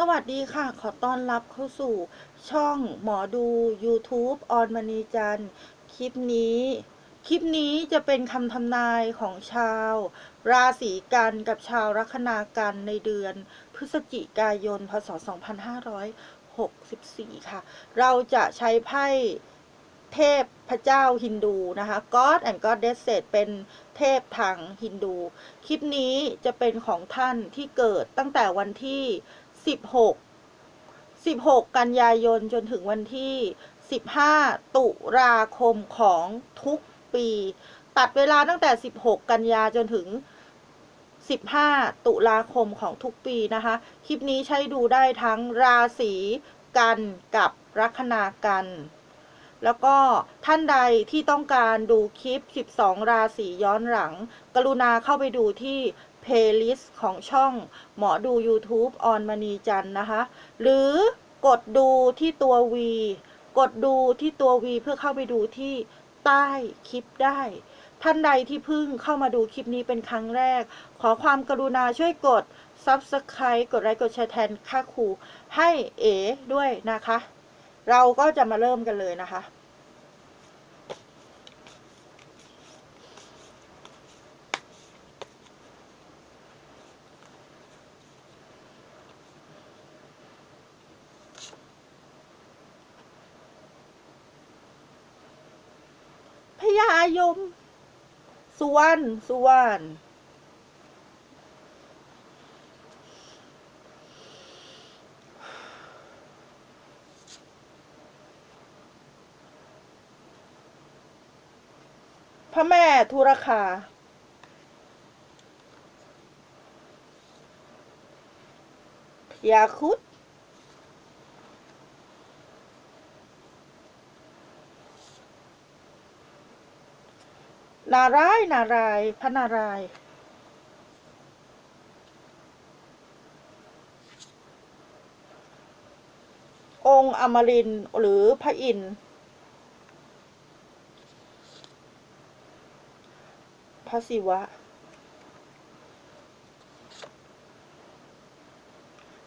สวัสดีค่ะ ขอต้อนรับเข้าสู่ช่องหมอดู YouTube ออนมณีจันคลิปนี้ คลิปนี้จะเป็นคำทำนายของชาว ราศีกันกับชาวลัคนากันในเดือน พฤศจิกายน พศ 2564 ค่ะ เราจะใช้ไพ่เทพพระเจ้าฮินดูนะคะ God and Goddess เป็นเทพทางฮินดู คลิปนี้จะเป็นของท่านที่เกิดตั้งแต่วันที่ 16 16 กันยายนจนถึงวันที่ 15 ตุลาคมของทุกปี ตัดเวลาตั้งแต่ 16 กันยาจนถึง 15 ตุลาคมของทุกปีนะคะ คลิปนี้ใช้ดูได้ทั้งราศีกันกับลัคนากันแล้วก็ท่านใดที่ต้องการดูคลิป 12 ราศีย้อนหลัง กรุณาเข้าไปดูที่ เพลย์ลิสต์ของช่องหมอดู YouTube ออนมณีจันนะคะ หรือกดดูที่ตัว V กดดูที่ตัว V เพื่อเข้าไปดูที่ใต้คลิปได้ ท่านใดที่เพิ่งเข้ามาดูคลิปนี้เป็นครั้งแรก ขอความกรุณาช่วยกด Subscribe กดไลค์กดแชร์แทนค่าครูให้เอ๋ด้วยนะคะ เราก็จะมาเริ่มกันเลยนะคะ พญายม สุ วรรณสุวรรณพระแม่ธุรคาพยาคุด นารายนารายพระนารายองค์อมรินหรือพระอินทร์พระศิวะ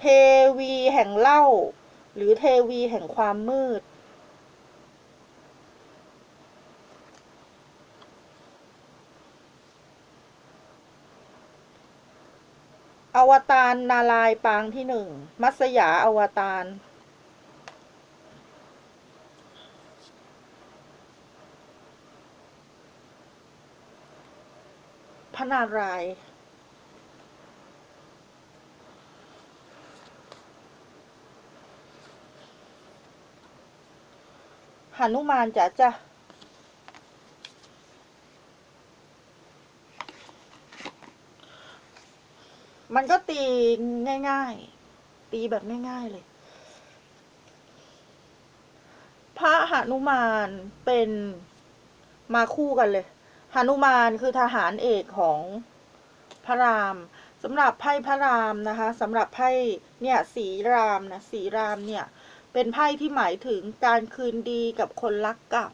เทวีแห่งเล้าหรือเทวีแห่งความมืด อวตารนารายปางที่หนึ่ง มัสยาอวตาร พระนาราย หนุมานจ๋าจ้ะ มันก็ตีง่ายๆ ตีแบบง่ายๆเลย พระหนุมานเป็นมาคู่กันเลยหนุมานคือทหารเอกของพระรามสำหรับไพ่พระรามนะคะสำหรับไพ่เนี่ยสีรามนะสีรามเนี่ย เป็นไพ่ที่หมายถึงการคืนดีกับคนรักเก่า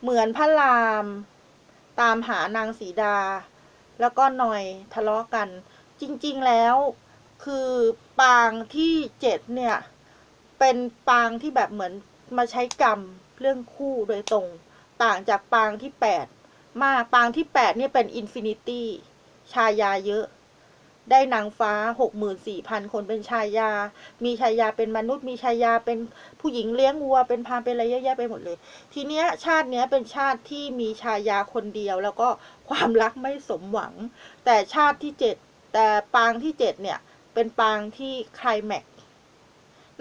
เหมือนพระรามตามหานางสีดา แล้วก็หน่อยทะเลาะกัน จริงๆแล้ว คือปางที่เจ็ดเนี่ย เป็นปางที่แบบเหมือนมาใช้กรรมเรื่องคู่โดยตรง ต่างจากปางที่แปดมากปางที่แปดเนี่ยเป็นอินฟินิตี้ชายาเยอะ ได้นางฟ้าหกหมื่นสี่พันคนเป็นชายา มีชายาเป็นมนุษย์ มีชายาเป็นผู้หญิงเลี้ยงวัว เป็นพามเป็นอะไรเยอะแยะไปหมดเลย ทีเนี้ยชาติเนี้ยเป็นชาติที่มีชายาคนเดียว แล้วก็ความรักไม่สมหวัง แต่ชาติที่เจ็ด แต่ปางที่เจ็ดเนี่ย เป็นปางที่ไคลแม็ก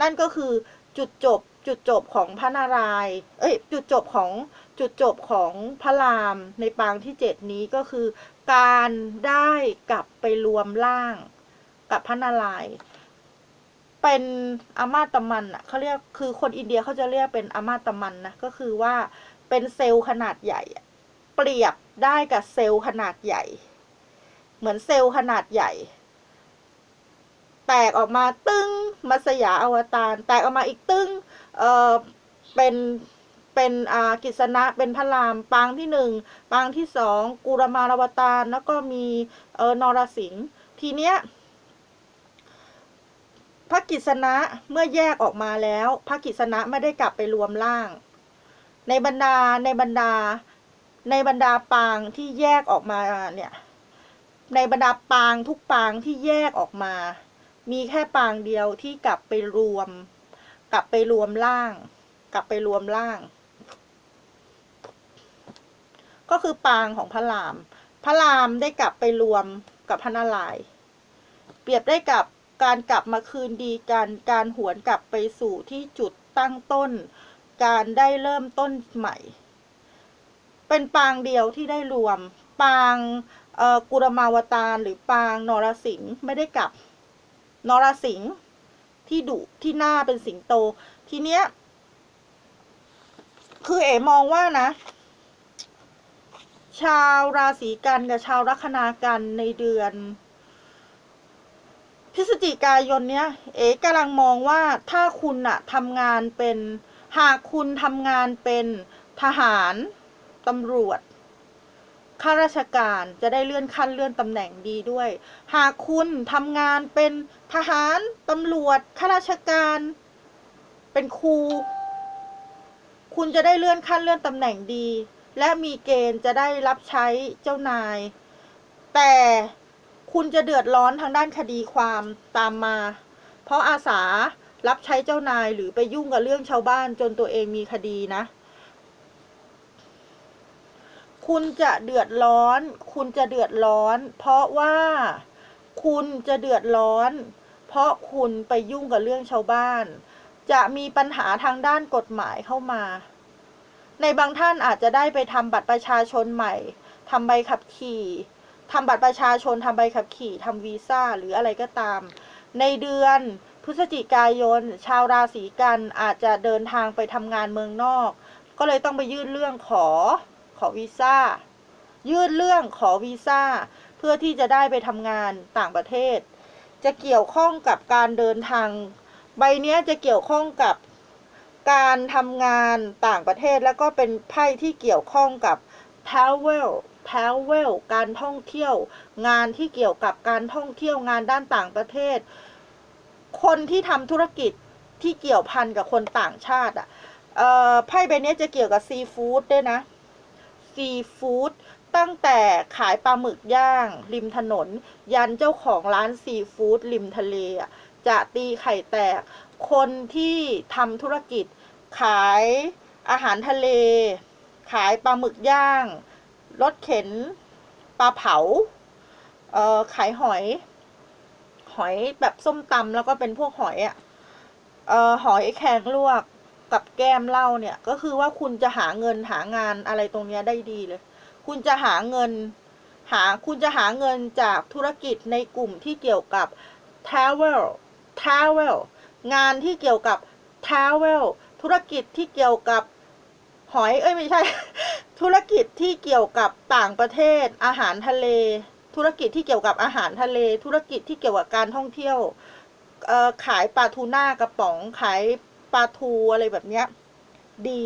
นั่นก็คือจุดจบจุดจบของพระนารายณ์เอ้ย จุดจบของจุดจบของพระรามในปางที่เจ็ดนี้ก็คือ การได้กลับไปรวมร่างกับพระนารายณ์เป็นอามาตมันอะเขาเรียกคือคนอินเดียเขาจะเรียกเป็นอามาตมันนะก็คือว่าเป็นเซลล์ขนาดใหญ่ เปรียบได้กับเซลล์ขนาดใหญ่ เหมือนเซลล์ขนาดใหญ่ แตกออกมาตึ้งมัสยาอวตารแตกออกมาอีกตึ้งเออเป็นเป็นอ่ากิษณะเป็นพระรามปางที่หนึ่งปางที่สองกุรมารวตารแล้วก็มีเออนรสิงห์ทีเนี้ยพระกิษณะเมื่อแยกออกมาแล้วพระกิษณะไม่ได้กลับไปรวมร่าง ในบรรดาในบรรดาในบรรดาปางที่แยกออกมาเนี่ย ในบรรดาปางทุกปางที่แยกออกมา มีแค่ปางเดียวที่กลับไปรวม กลับไปรวมร่าง กลับไปรวมร่าง ก็คือปางของพระราม พระรามได้กลับไปรวมกับพระนารายณ์เปรียบได้กับการกลับมาคืนดีกัน การหวนกลับไปสู่ที่จุดตั้งต้น การได้เริ่มต้นใหม่ เป็นปางเดียวที่ได้รวม ปาง กุรมาวตารหรือปางนรสิงห์ไม่ได้กลับนรสิงห์ที่ดุที่หน้าเป็นสิงโต ทีเนี้ย คือเอ๋มองว่านะ ชาวราศีกันกับชาวลัคนากันในเดือน พฤศจิกายนเนี้ย เอ๋กำลังมองว่าถ้าคุณอะทำงานเป็น หากคุณทำงานเป็นทหารตำรวจ ข้าราชการจะได้เลื่อนขั้นเลื่อนตำแหน่งดีด้วย หากคุณทำงานเป็นทหารตำรวจข้าราชการ เป็นครู คุณจะได้เลื่อนขั้นเลื่อนตำแหน่งดี และมีเกณฑ์จะได้รับใช้เจ้านาย แต่คุณจะเดือดร้อนทางด้านคดีความตามมา เพราะอาสารับใช้เจ้านายหรือไปยุ่งกับเรื่องชาวบ้านจนตัวเองมีคดีนะ คุณจะเดือดร้อน คุณจะเดือดร้อน เพราะว่าคุณจะเดือดร้อน เพราะคุณไปยุ่งกับเรื่องชาวบ้าน จะมีปัญหาทางด้านกฎหมายเข้ามา ในบางท่านอาจจะได้ไปทำบัตรประชาชนใหม่ทำใบขับขี่ทำบัตรประชาชนทำใบขับขี่ทำวีซ่าหรืออะไรก็ตาม ในเดือนพฤศจิกายน ชาวราศีกันอาจจะเดินทางไปทำงานเมืองนอก ก็เลยต้องไปยื่นเรื่องขอ ขอวีซ่า ยื่นเรื่องขอวีซ่า เพื่อที่จะได้ไปทำงานต่างประเทศ จะเกี่ยวข้องกับการเดินทาง ใบเนี้ยจะเกี่ยวข้องกับการทำงานต่างประเทศแล้วก็เป็นไพ่ที่เกี่ยวข้องกับ travel travel การท่องเที่ยว งานที่เกี่ยวกับการท่องเที่ยวงานด้านต่างประเทศ คนที่ทำธุรกิจที่เกี่ยวพันกับคนต่างชาติอะไพ่ใบเนี้ยจะเกี่ยวกับซีฟู้ดด้วยนะ ซีฟู้ดตั้งแต่ขายปลาหมึกย่าง ริมถนน ยันเจ้าของร้านซีฟู้ดริมทะเลจะตีไข่แตก คนที่ทำธุรกิจ ขายอาหารทะเล ขายปลาหมึกย่าง รถเข็น ปลาเผา เอ่อ ขายหอย หอยแบบส้มตำแล้วก็เป็นพวกหอยอะ่ะ เอ่อ หอยแข็งลวก กับแก้มเหล้าเนี่ย ก็คือว่าคุณจะหาเงินหางานอะไรตรงเนี้ยได้ดีเลย คุณจะหาเงิน หาคุณจะหาเงินจากธุรกิจในกลุ่มที่เกี่ยวกับ travel travel งานที่เกี่ยวกับ travel ธุรกิจที่เกี่ยวกับหอย เอ้ยไม่ใช่ ธุรกิจที่เกี่ยวกับต่างประเทศ อาหารทะเล ธุรกิจที่เกี่ยวกับอาหารทะเล ธุรกิจที่เกี่ยวกับการท่องเที่ยวขายปลาทูน่ากระป๋อง ขาย ปลาทูอะไรแบบเนี้ย ดี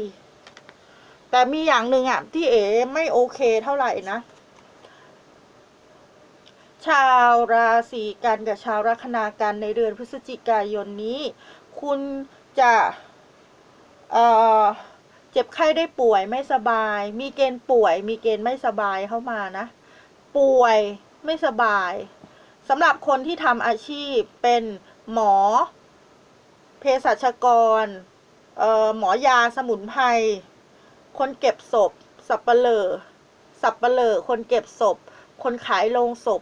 แต่มีอย่างหนึ่งอะ ที่เอ๋ไม่โอเคเท่าไหร่นะ ชาวราศีกันกับชาวลัคนากันในเดือนพฤศจิกายนนี้ คุณจะเอ่อเจ็บไข้ได้ป่วยไม่สบาย มีเกณฑ์ป่วย มีเกณฑ์ไม่สบายเข้ามานะ ป่วยไม่สบายสำหรับคนที่ทำอาชีพเป็นหมอ สัชกรเอ่อหมอยาสมุนไพรคนเก็บศพ สับเปลอสับเปลอคนเก็บศพ คนขายโลงศพ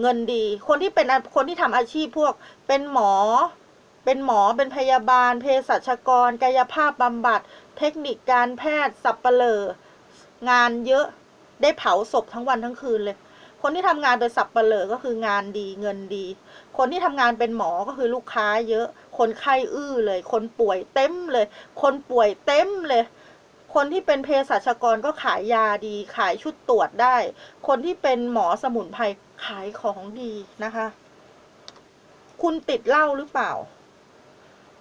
เงินดี คนที่เป็นคนที่ทำอาชีพพวกเป็นหมอ เป็นหมอเป็นพยาบาลเภสัชกร กายภาพบำบัด เทคนิคการแพทย์ สับเปลองานเยอะได้เผาศพทั้งวันทั้งคืนเลย คนที่ทำงานเป็นสับเปลอก็คืองานดีเงินดี คนที่ทำงานเป็นหมอก็คือลูกค้าเยอะ คนไข้อื้อเลย คนป่วยเต็มเลย คนป่วยเต็มเลย คนที่เป็นเภสัชกรก็ขายยาดี ขายชุดตรวจได้ คนที่เป็นหมอสมุนไพรขายของดีนะคะ คุณติดเหล้าหรือเปล่า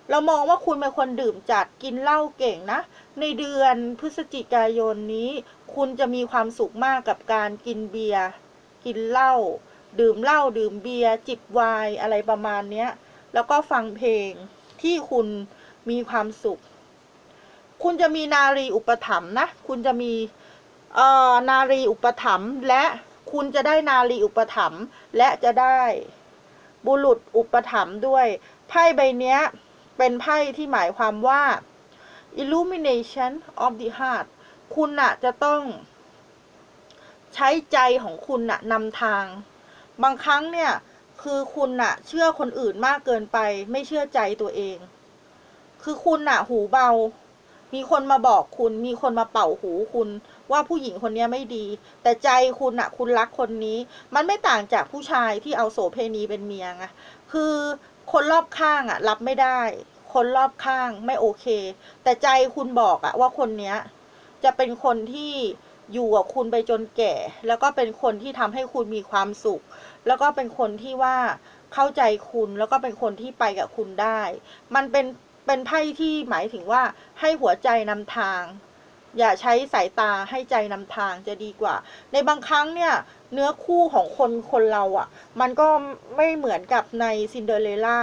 เรามองว่าคุณเป็นคนดื่มจัดกินเหล้าเก่งนะ ในเดือนพฤศจิกายนนี้ คุณจะมีความสุขมากกับการกินเบียร์กินเหล้า ดื่มเหล้าดื่มเบียร์จิบไวน์อะไรประมาณเนี้ย แล้วก็ฟังเพลงที่คุณมีความสุข คุณจะมีนารีอุปถัมภ์นะ คุณจะมีเอ่อนารีอุปถัมภ์และคุณจะได้นารีอุปถัมภ์และจะได้บุรุษอุปถัมภ์ด้วย ไพ่ใบเนี้ย เป็นไพ่ที่หมายความว่า illumination of the heart คุณน่ะจะต้องใช้ใจของคุณน่ะนำทาง บางครั้งเนี่ย คือคุณน่ะ เชื่อคนอื่นมากเกินไป ไม่เชื่อใจตัวเอง คือคุณน่ะ หูเบา มีคนมาบอกคุณ มีคนมาเป่าหูคุณ ว่าผู้หญิงคนนี้ไม่ดี แต่ใจคุณน่ะ คุณรักคนนี้ มันไม่ต่างจากผู้ชายที่เอาโสเพณีเป็นเมียไงคือคนรอบข้างอะ รับไม่ได้ คนรอบข้างไม่โอเค แต่ใจคุณบอกอะว่าคนเนี้ย จะเป็นคนที่ อยู่กับคุณไปจนแก่ แล้วก็เป็นคนที่ทำให้คุณมีความสุข แล้วก็เป็นคนที่ว่าเข้าใจคุณแล้วก็เป็นคนที่ไปกับคุณได้ มันเป็นเป็นไพ่ที่หมายถึงว่าให้หัวใจนำทาง อย่าใช้สายตาให้ใจนำทางจะดีกว่า ในบางครั้งเนี่ยเนื้อคู่ของคนคนเราอะ่ะ มันก็ไม่เหมือนกับในซินเดอเรลล่า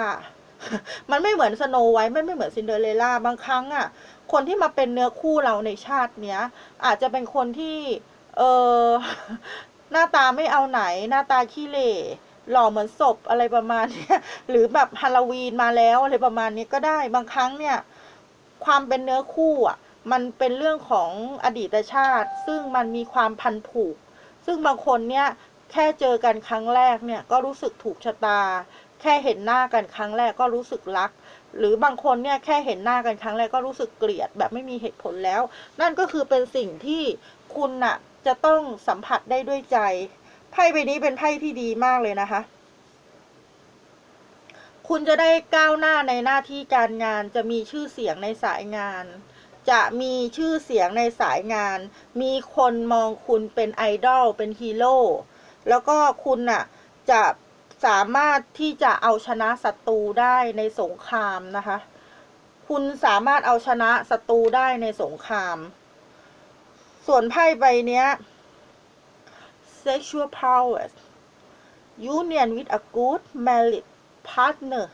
มันไม่เหมือนสโนไวท์ไม่ไม่เหมือนซินเดอเรลล่าบางครั้งอะ่ะ คนที่มาเป็นเนื้อคู่เราในชาติเนี้ย อาจจะเป็นคนที่ เออหน้าตาไม่เอาไหน หน้าตาขี้เหร่หล่อเหมือนศพอะไรประมาณเนี้ยหรือแบบฮาโลวีนมาแล้วอะไรประมาณนี้ก็ได้บางครั้งเนี่ย ความเป็นเนื้อคู่อะ มันเป็นเรื่องของอดีตชาติ ซึ่งมันมีความพันผูก ซึ่งบางคนเนี่ยแค่เจอกันครั้งแรกเนี่ยก็รู้สึกถูกชะตา แค่เห็นหน้ากันครั้งแรกก็รู้สึกรัก หรือบางคนเนี่ยแค่เห็นหน้ากันครั้งแรกก็รู้สึกเกลียดแบบไม่มีเหตุผลแล้ว นั่นก็คือเป็นสิ่งที่คุณน่ะจะต้องสัมผัสได้ด้วยใจไพ่ใบนี้เป็นไพ่ที่ดีมากเลยนะคะ คุณจะได้ก้าวหน้าในหน้าที่การงาน จะมีชื่อเสียงในสายงาน จะมีชื่อเสียงในสายงาน มีคนมองคุณเป็นไอดอลเป็นฮีโร่แล้วก็คุณน่ะจะ สามารถที่จะเอาชนะศัตรูได้ในสงครามนะคะ คุณสามารถเอาชนะศัตรูได้ในสงคราม ส่วนไพ่ใบเนี้ย sexual powers union with a good married partner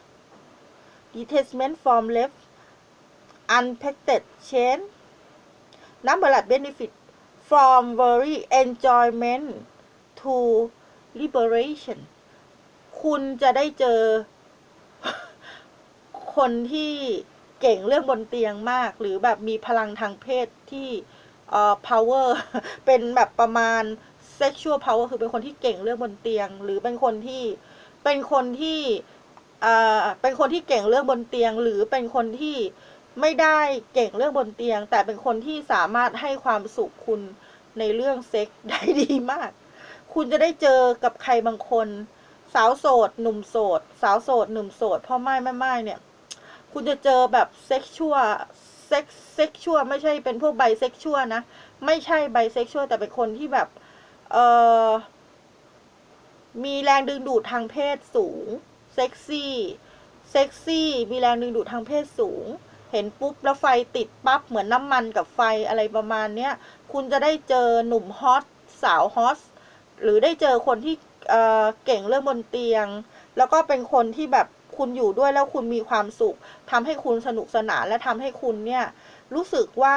detachment from left unprotected chain number of benefit from very enjoyment to liberation คุณจะได้เจอ คนที่เก่งเรื่องบนเตียงมาก หรือแบบมีพลังทางเพศที่เอ่อ power เป็นแบบประมาณ sexual power คือเป็นคนที่เก่งเรื่องบนเตียง หรือเป็นคนที่เป็นคนที่เอ่อเป็นคนที่เก่งเรื่องบนเตียง หรือเป็นคนที่ไม่ได้เก่งเรื่องบนเตียง แต่เป็นคนที่สามารถให้ความสุขคุณในเรื่องเซ็กได้ดีมาก คุณจะได้เจอกับใครบางคน สาวโสด หนุ่มโสด สาวโสด หนุ่มโสดพ่อไม้แม่ไม้เนี่ย คุณจะเจอแบบเซ็กชวลเซ็กเซ็กชวลไม่ใช่เป็นพวกไบเซ็กชวลนะ ไม่ใช่ไบเซ็กชวลแต่เป็นคนที่แบบ เออมีแรงดึงดูดทางเพศสูง เซ็กซี่ เซ็กซี่ มีแรงดึงดูดทางเพศสูง เห็นปุ๊บแล้วไฟติดปั๊บเหมือนน้ำมันกับไฟอะไรประมาณเนี้ย คุณจะได้เจอหนุ่มฮอตสาวฮอตหรือได้เจอคนที่ เอ่อเก่งเรื่องบนเตียง แล้วก็เป็นคนที่แบบคุณอยู่ด้วยแล้วคุณมีความสุขทำให้คุณสนุกสนานและทำให้คุณเนี่ยรู้สึกว่า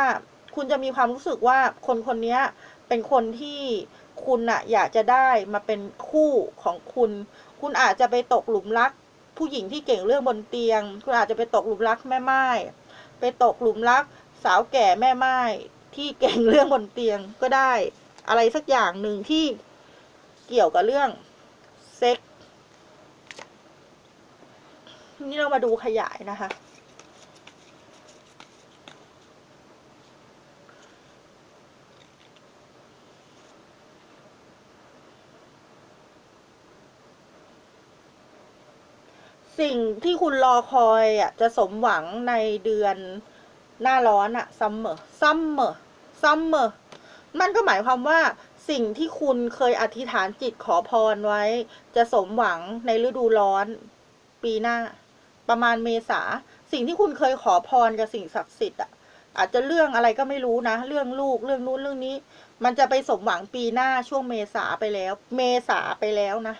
คุณจะมีความรู้สึกว่าคนคนนี้เป็นคนที่คุณอะอยากจะได้มาเป็นคู่ของคุณ คุณอาจจะไปตกหลุมรัก ผู้หญิงที่เก่งเรื่องบนเตียง คุณอาจจะไปตกหลุมรักแม่ไม้ไปตกหลุมรัก สาวแก่แม่ไม้ที่เก่งเรื่องบนเตียงก็ได้ อะไรสักอย่างหนึ่งที่ เกี่ยวกับเรื่องเซ็กนี่เรามาดูขยายนะคะ สิ่งที่คุณรอคอยอะจะสมหวังในเดือนหน้าร้อนอะซัมเมอร์ซัมเมอร์ซัมเมอร์มันก็หมายความว่า สิ่งที่คุณเคยอธิษฐานจิตขอพรไว้ จะสมหวังในฤดูร้อน ปีหน้า ประมาณเมษา สิ่งที่คุณเคยขอพรกับสิ่งศักดิ์สิทธิ์อะ อาจจะเรื่องอะไรก็ไม่รู้นะ เรื่องลูกเรื่องนู้นเรื่องนี้ มันจะไปสมหวังปีหน้าช่วงเมษาไปแล้ว เมษาไปแล้วนะ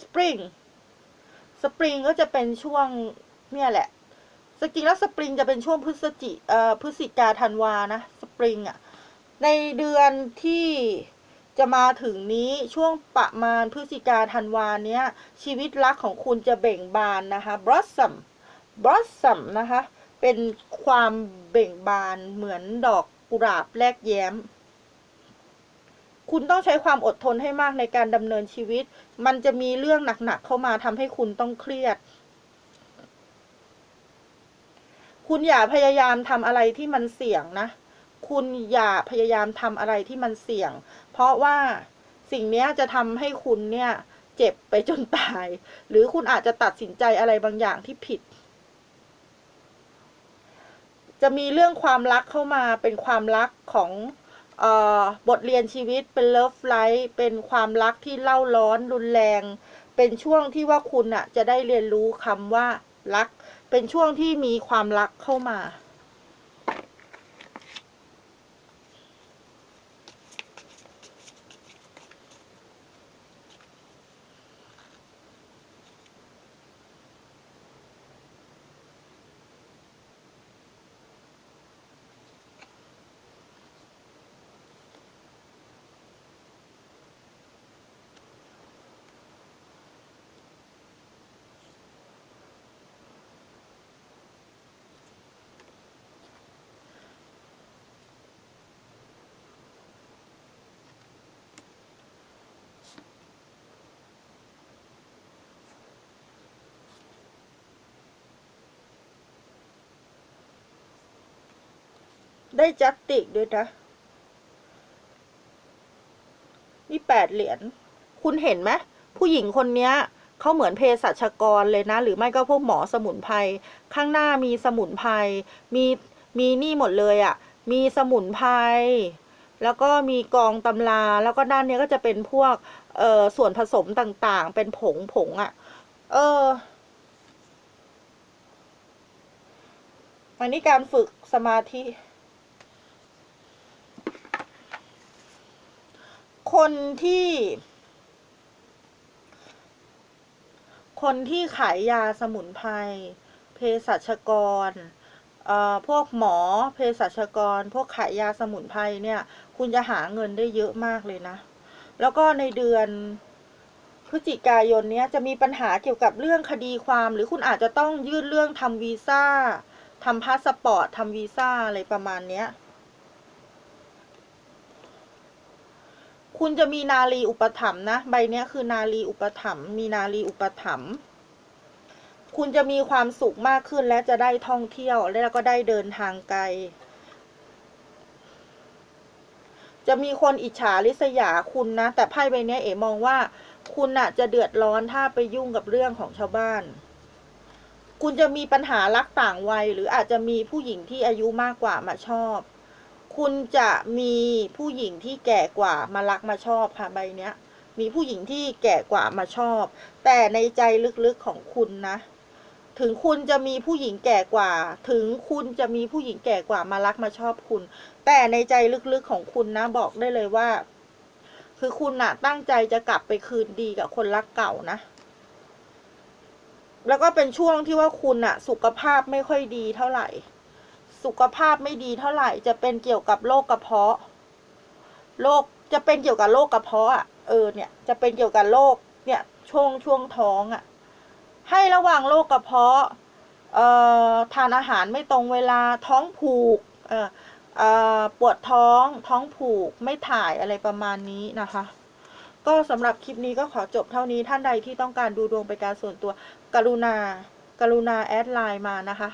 spring สปริงก็จะเป็นช่วงเนี่ยแหละจริงแล้วสปริงจะเป็นช่วงพฤศจิเอ่อพฤศจิกาธันวานะสปริงอะ ในเดือนที่จะมาถึงนี้ช่วงประมาณพฤศจิกาธันวาเนี้ย ชีวิตรักของคุณจะเบ่งบานนะคะ blossom blossom นะคะ เป็นความเบ่งบานเหมือนดอกกุหลาบแลกแย้ม คุณต้องใช้ความอดทนให้มากในการดำเนินชีวิต มันจะมีเรื่องหนักๆเข้ามาทำให้คุณต้องเครียด คุณอย่าพยายามทำอะไรที่มันเสี่ยงนะ คุณอย่าพยายามทำอะไรที่มันเสี่ยง เพราะว่าสิ่งนี้จะทำให้คุณเนี่ยเจ็บไปจนตาย หรือคุณอาจจะตัดสินใจอะไรบางอย่างที่ผิด จะมีเรื่องความรักเข้ามาเป็นความรักของออบทเรียนชีวิตเป็นเลิฟไลฟ์เป็นความรักที่เล่าร้อนรุนแรง เป็นช่วงที่ว่าคุณอะจะได้เรียนรู้คำว่ารัก เป็นช่วงที่มีความรักเข้ามา ได้จัตติกด้วยนะ นี่แปดเหรียญ คุณเห็นไหมผู้หญิงคนเนี้ยเขาเหมือนเภสัชกรเลยนะ หรือไม่ก็พวกหมอสมุนไพร ข้างหน้ามีสมุนไพร มีมีนี่หมดเลยอะ่ะ มีสมุนไพร แล้วก็มีกองตำรา แล้วก็ด้านเนี้ยก็จะเป็นพวก เอ่อ ส่วนผสมต่างๆ เป็นผงผงอะ่ะ เอออันนี้การฝึกสมาธิ คนที่ คนที่ขายยาสมุนไพรเภสัชกรพวกหมอเภสัชกร พวกขายยาสมุนไพรเนี่ย คุณจะหาเงินได้เยอะมากเลยนะ แล้วก็ในเดือนพฤศจิกายนเนี้ยจะมีปัญหาเกี่ยวกับเรื่องคดีความ หรือคุณอาจจะต้องยื่นเรื่องทำวีซ่าทำพาสปอร์ตทำวีซ่าอะไรประมาณเนี้ย คุณจะมีนาลีอุปถัมภ์นะ ใบเนี้ยคือนาลีอุปถัมภ์มีนาลีอุปถัมภ์คุณจะมีความสุขมากขึ้นและจะได้ท่องเที่ยวแล้วก็ได้เดินทางไกล จะมีคนอิจฉาริษยาคุณนะ แต่ไพ่ใบเนี้ยเอ๋มองว่า คุณน่ะจะเดือดร้อนถ้าไปยุ่งกับเรื่องของชาวบ้าน คุณจะมีปัญหารักต่างวัย หรืออาจจะมีผู้หญิงที่อายุมากกว่ามาชอบ คุณจะมีผู้หญิงที่แก่กว่ามารักมาชอบค่ะใบเนี้ย มีผู้หญิงที่แก่กว่ามาชอบ แต่ในใจลึกๆของคุณนะ ถึงคุณจะมีผู้หญิงแก่กว่า ถึงคุณจะมีผู้หญิงแก่กว่ามารักมาชอบคุณ แต่ในใจลึกๆของคุณนะบอกได้เลยว่า คือคุณน่ะตั้งใจจะกลับไปคืนดีกับคนรักเก่านะแล้วก็เป็นช่วงที่ว่าคุณน่ะสุขภาพไม่ค่อยดีเท่าไหร่ สุขภาพไม่ดีเท่าไหร่ จะเป็นเกี่ยวกับโรคกระเพาะโรคจะเป็นเกี่ยวกับโรคกระเพาะอะเออเนี่ยจะเป็นเกี่ยวกับโรคเนี่ยช่วงช่วงท้องอะ ให้ระวังโรคกระเพาะเอ่อทานอาหารไม่ตรงเวลาท้องผูกเอ่อเอ่อปวดท้องท้องผูกไม่ถ่ายอะไรประมาณนี้นะคะก็สำหรับคลิปนี้ก็ขอจบเท่านี้ท่านใดที่ต้องการดูดวงเป็นการส่วนตัว กรุณา กรุณาแอดไลน์มานะคะ